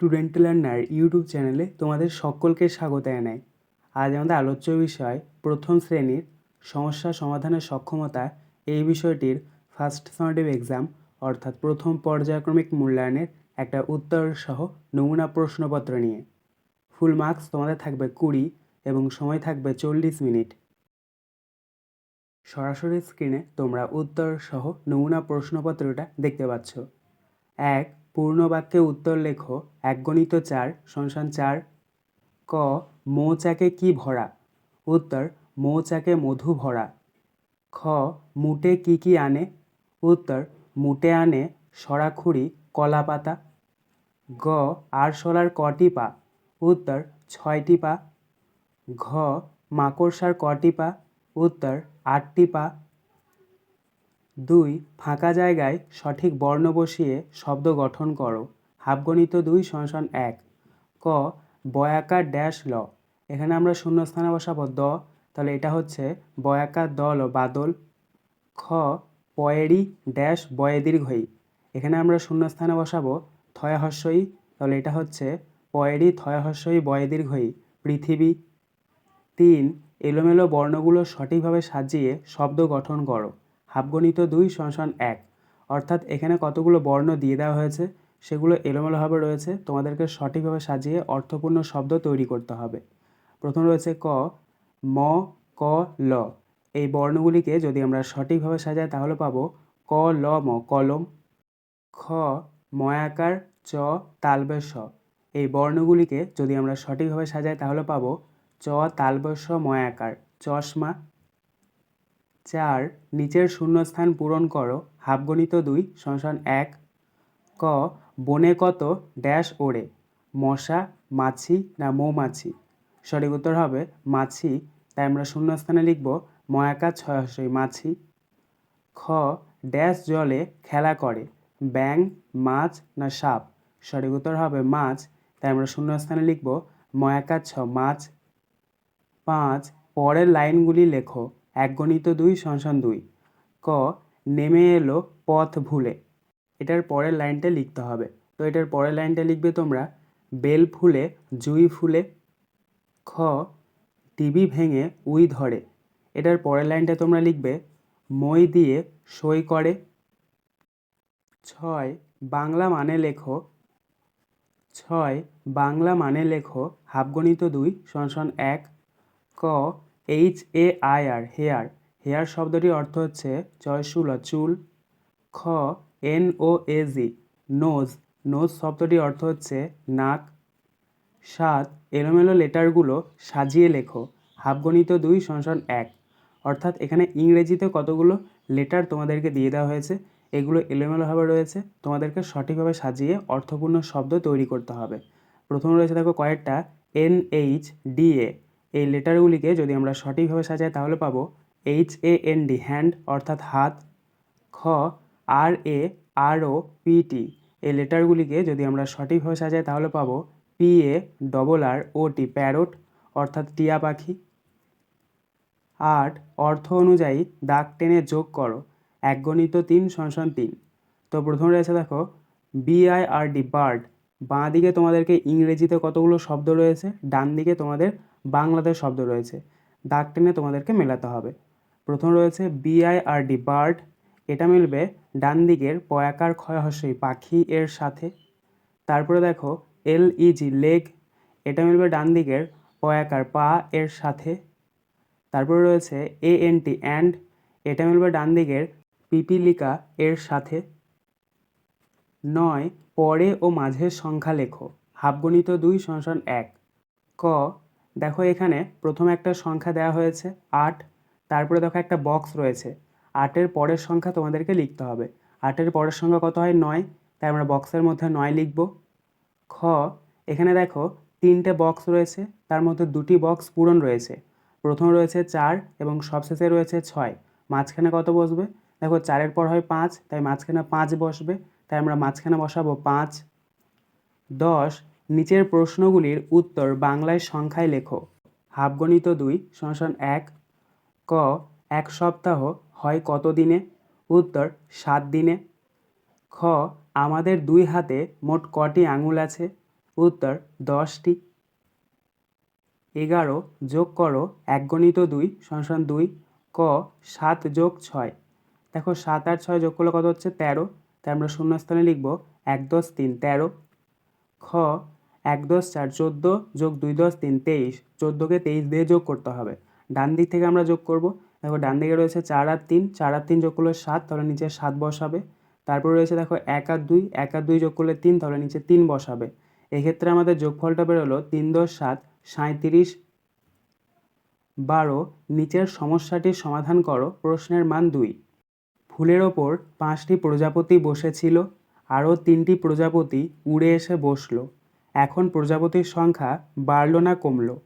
Student learner YouTube চ্যানেলে তোমাদের সকলকে স্বাগত জানাই। আজ আমাদের আলোচ্য বিষয় প্রথম শ্রেণির সমস্যা সমাধানের সক্ষমতা এই বিষয়টির ফার্স্ট সামেটিভ এক্সাম অর্থাৎ প্রথম পর্যায়ক্রমিক মূল্যায়নের একটা উত্তর সহ নমুনা প্রশ্নপত্র নিয়ে। ফুল মার্কস তোমাদের থাকবে কুড়ি এবং সময় থাকবে চল্লিশ মিনিট। সরাসরি স্ক্রিনে তোমরা উত্তর সহ নমুনা প্রশ্নপত্রটা দেখতে পাচ্ছ। এক পূর্ণ বাক্যে উত্তর লেখো এক গণিত চার সংসান চার, ক মৌচাকে কি ভরা? উত্তর মৌচাকে মধু ভরা। খ, মুটে কি কি আনে? উত্তর, মুটে আনে সরাখুরি কলা পাতা। গ আরশোলার কটি পা? উত্তর, ছয়টি পা। ঘ, মাকড়সার কটি পা? উত্তর, আটটি পা। দুই, ফাঁকা জায়গায় সঠিক বর্ণ বসিয়ে শব্দ গঠন করো। হাফগণিত দুই সমান এক। ক বয়াকার ড্যাশ ল। এখানে আমরা শূন্যস্থানে বসাবো দ। তাহলে এটা হচ্ছে বয়াকার দল বাদল। খ, পয়েরি ড্যাশ বয়ে দীর্ঘই। এখানে আমরা শূন্যস্থানে বসাবো থয় হস্যই তাহলে এটা হচ্ছে পয়েরি থয় হস্যই বয়ে দীর্ঘই, পৃথিবী। তিন, এলোমেলো বর্ণগুলো সঠিকভাবে সাজিয়ে শব্দ গঠন করো। হাফগণিত দুই সমান এক। অর্থাৎ এখানে কতগুলো বর্ণ দিয়ে দেওয়া হয়েছে, সেগুলো এলোমেলোভাবে রয়েছে। তোমাদেরকে সঠিকভাবে সাজিয়ে অর্থপূর্ণ শব্দ তৈরি করতে হবে। প্রথম রয়েছে ক, ম, ক, ল। এই বর্ণগুলিকে যদি আমরা সঠিকভাবে সাজাই, তাহলে পাবো ক, ল, ম, কলম, খ, ময়াকার, চ তালবে স এই বর্ণগুলিকে যদি আমরা সঠিকভাবে সাজাই, তাহলে পাবো চ তালবস্য ময়াকার, চশমা চার, নিচের শূন্যস্থান পূরণ করো, হাফগণিত দুই সংসান এক, ক, বনে কত, ড্যাশ ওড়ে, মশা, মাছি না মৌমাছি? সঠিক উত্তর হবে মাছি, তাই আমরা শূন্যস্থানে লিখব ময়াকার ছয় হস্যই মাছি। খ, ড্যাশ জলে খেলা করে ব্যাং মাছ না সাপ? সঠিক উত্তর হবে মাছ, তাই আমরা শূন্যস্থানে লিখব ময়াকার ছ, মাছ। পাঁচ, পরের লাইনগুলি লেখো। এক গণিত দুই সংসান দুই। ক, নেমে এলো, পথ ভুলে। এটার পরের লাইনটা লিখতে হবে। তো এটার পরের লাইনটা লিখবে তোমরা, বেল ফুলে, জুই ফুলে। খ, টিভি ভেঙে, উই ধরে। এটার পরের লাইনটা তোমরা লিখবে, মই দিয়ে সই করে। ছয়, বাংলা মানে লেখো। ছয়, বাংলা মানে লেখো, হাফগণিত দুই সংসান এক। ক H A I R hair hair শব্দটির অর্থ হচ্ছে চয়শুল চুল। খ N O A G nose nose শব্দটির অর্থ হচ্ছে নাক। সাত, এলোমেলো লেটারগুলো সাজিয়ে লেখো। হাফগণিত দুই সংসান এক। অর্থাৎ এখানে ইংরেজিতে কতগুলো লেটার তোমাদেরকে দিয়ে দেওয়া হয়েছে, এগুলো এলোমেলোভাবে রয়েছে। তোমাদেরকে সঠিকভাবে সাজিয়ে অর্থপূর্ণ শব্দ তৈরি করতে হবে। প্রথমে রয়েছে দেখো কয়েকটা এন এইচ ডি এ এই লেটারগুলিকে যদি আমরা সঠিকভাবে সাজাই, তাহলে পাবো H A N D hand অর্থাৎ হাত, খ আর এ আর ও পি টি এই লেটারগুলিকে যদি আমরা সঠিকভাবে সাজাই, তাহলে পাবো P A double R O T parrot অর্থাৎ টিয়া পাখি। আট, অর্থ অনুযায়ী দাগ টেনে যোগ করো এক গণিত তিন সংসান তিন। তো প্রথমে রয়েছে দেখো বিআইআরডি বার্ড বাঁ দিকে তোমাদেরকে ইংরেজিতে কতগুলো শব্দ রয়েছে ডান দিকে তোমাদের বাংলাতে শব্দ রয়েছে। দাগ টেনে তোমাদেরকে মেলাতে হবে। প্রথম রয়েছে বিআইআরডি বার্ড এটা মিলবে ডান দিকের পয়াকার ক্ষয় হস্যই পাখি এর সাথে। তারপরে দেখো এল ইজি লেগ এটা মিলবে ডান দিকের পয়াকার পা এর সাথে। তারপরে রয়েছে এ এন টি অ্যান্ড এটা মিলবে ডান দিকের পিপিলিকা এর সাথে। নয়, পরে ও মাঝের সংখ্যা লেখো। হাফগণিত দুই সংসান এক। ক, দেখো এখানে প্রথমে একটা সংখ্যা দেওয়া হয়েছে, আট। তারপরে দেখো একটা বক্স রয়েছে। আটের পরের সংখ্যা তোমাদেরকে লিখতে হবে। আটের পরের সংখ্যা কত হয়? নয়। তাই আমরা বক্সের মধ্যে নয় লিখব। খ, এখানে দেখো তিনটে বক্স রয়েছে, তার মধ্যে দুটি বক্স পূরণ রয়েছে। প্রথম রয়েছে চার এবং সবশেষে রয়েছে ছয়। মাঝখানে কত বসবে? দেখো চারের পর হয় পাঁচ, তাই মাঝখানে পাঁচ বসবে। তাই আমরা মাঝখানে বসাবো পাঁচ, দশ। নিচের প্রশ্নগুলির উত্তর বাংলায় সংখ্যায় লেখো। হাফগণিত দুই সংসান এক। ক, এক সপ্তাহ হয় কত দিনে? উত্তর, সাত দিনে। খ, আমাদের দুই হাতে মোট কটি আঙুল আছে? উত্তর, দশটি। এগারো যোগ করো এক গণিত দুই সমান দুই। ক, সাত যোগ ছয়। দেখো সাত আর ছয় যোগ করলে কত হচ্ছে? তেরো। তাই আমরা শূন্যস্থানে লিখব এক দশ তিন তেরো। খ, এক দশ চার চোদ্দ যোগ দুই দশ তিন তেইশ। চোদ্দোকে তেইশ দিয়ে যোগ করতে হবে। ডান দিক থেকে আমরা যোগ করব। দেখো ডান দিকে রয়েছে চার আর তিন। চার আর তিন যোগ করলে সাত, তাহলে নিচে সাত বসাবে। তারপর রয়েছে দেখো এক আর দুই। এক আর দুই যোগ করলে তিন, তাহলে নিচে তিন বসাবে। এক্ষেত্রে আমাদের যোগফলটা বেরোলো তিন দশ সাত সাঁত্রিশ বারো। নিচের সমস্যাটির সমাধান করো। প্রশ্নের মান দুই। ফুলের ওপর পাঁচটি প্রজাপতি বসেছিল, আরও তিনটি প্রজাপতি উড়ে এসে বসল। এখন প্রজাপতির সংখ্যা বাড়লো না কমলো।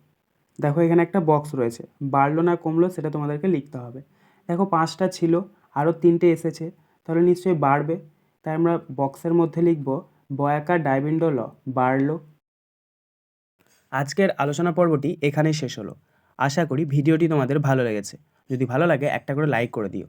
দেখো এখানে একটা বক্স রয়েছে। বাড়লো না কমলো সেটা তোমাদেরকে লিখতে হবে। দেখো পাঁচটা ছিল, আরও তিনটে এসেছে, তাহলে নিশ্চয়ই বাড়বে। তাই আমরা বক্সের মধ্যে লিখব বয়াকার ডাইবিন্ডো ল, বাড়লো। আজকের আলোচনা পর্বটি এখানেই শেষ হলো। আশা করি ভিডিওটি তোমাদের ভালো লেগেছে। যদি ভালো লাগে একটা করে লাইক করে দিও।